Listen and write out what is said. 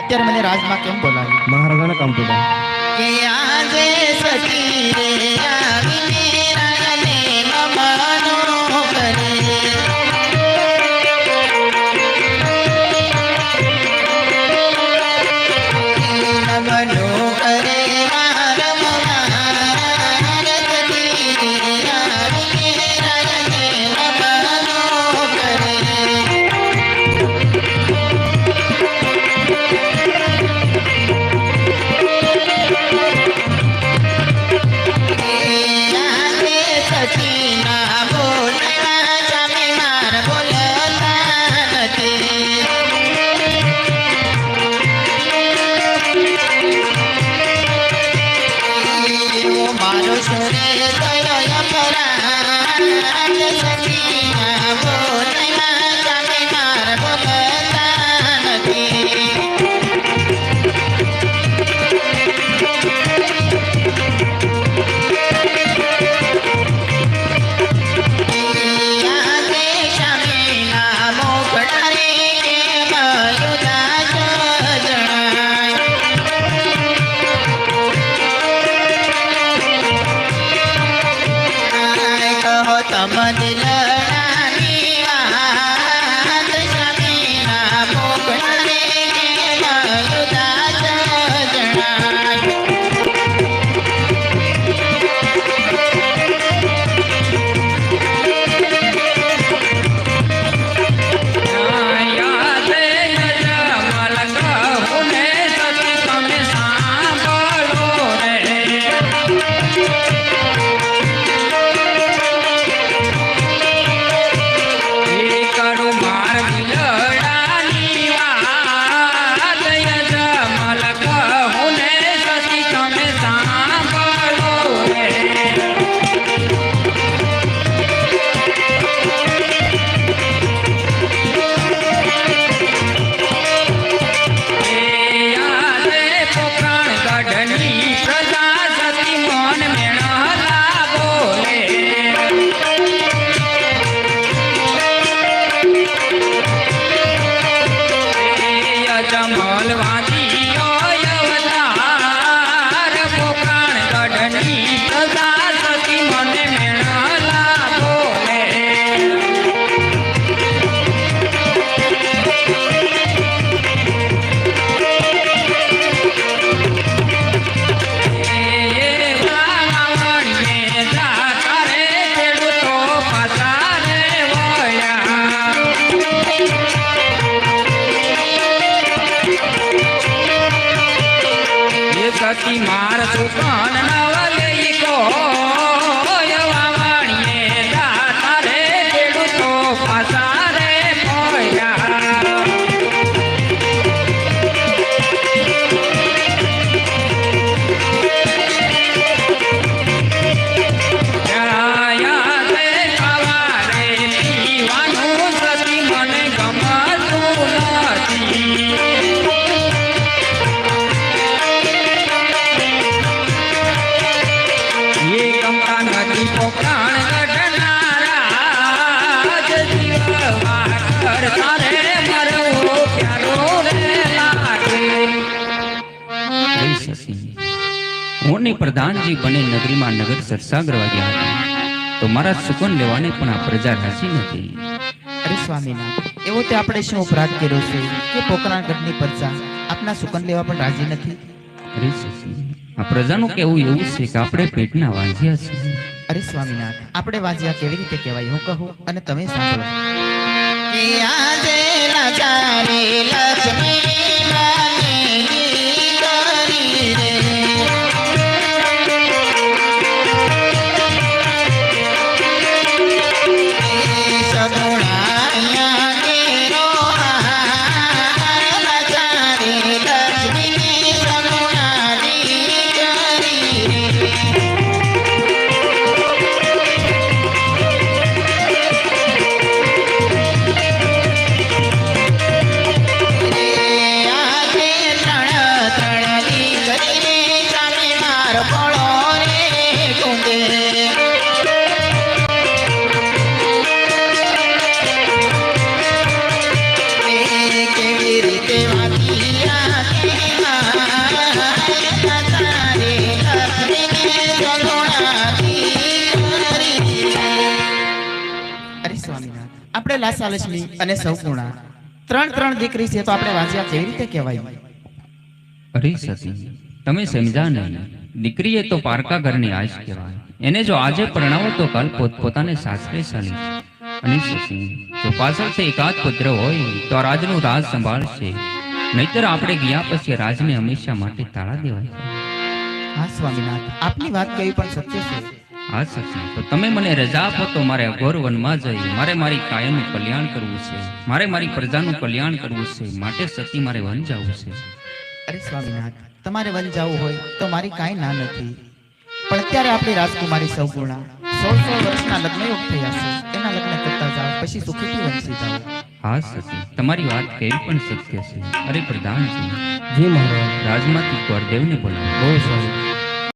અત્યારે મને રાજમાં કેમ બોલાવી મહારાજાના કામ તો કહો તમ સતી માર સુકન નવલઈ કો પ્રધાનજી બને નગરીમાં નગર સરસાગર વાગ્યા હતા. તો મારા સુકન લેવાને પણ આ પ્રજા રાજી નથી. અરે સ્વામીના એવો તે આપણે શું અપરાધ કર્યો છે કે પોકરાણગઢની પ્રજા આપના સુકન લેવા પણ રાજી નથી? અરે આ પ્રજાનું કેવું એવું છે કે આપણે પેટના વાંજ્યા છે અરે સ્વામિનાથ આપણે વાજ્યા કેવી રીતે કહેવાય? હું કહું અને તમે સાંભળો. લાસા લક્ષ્મી અને સૌપૂર્ણા ત્રણ ત્રણ દીકરી છે તો આપણે વાંચ્યા કેવી રીતે કહેવાય? અરે સતી તમે સમજા નહીં. દીકરી એ તો પારકા ઘરની આશ કહેવાય. એને જો આજે પરણાવો તો કાલ પોતપોતાને સાસરે ચાલી અને સતી જો પાછળથી એકાદ પુત્ર હોય તો આ રાજનું રાજ સંભાળશે નહીતર આપણે ગયા પછી રાજને હંમેશા માટે તાળા દેવાય હા સ્વામીનાથ આપની વાત કઈ પણ સત્ય છે. હા સતી તો તમે મને રજા આપો તો મારે અઘોરવનમાં જઈ મારે મારી કાયમનું કલ્યાણ કરવું છે. મારે મારી પ્રજાનું કલ્યાણ કરવું છે. માટે સતી મારે વન જવું છે. અરે સ્વામીનાથ તમારે વન જવું હોય તો મારી કાંઈ ના નથી. પણ અત્યારે આપણી રાજકુમારી સૌગુણા સોળ સોળ વર્ષના લગ્ન યોગ થયા છે. એના લગ્ન કરતા જાઓ પછી સુખીથી વંશી જાઓ. હા સતી. તમારી વાત કેવી પણ સત્ય છે. અરે પ્રધાનજી. જી મહારાજ. રાજમાંથી ગોરદેવને બોલાવો. બહુ સારું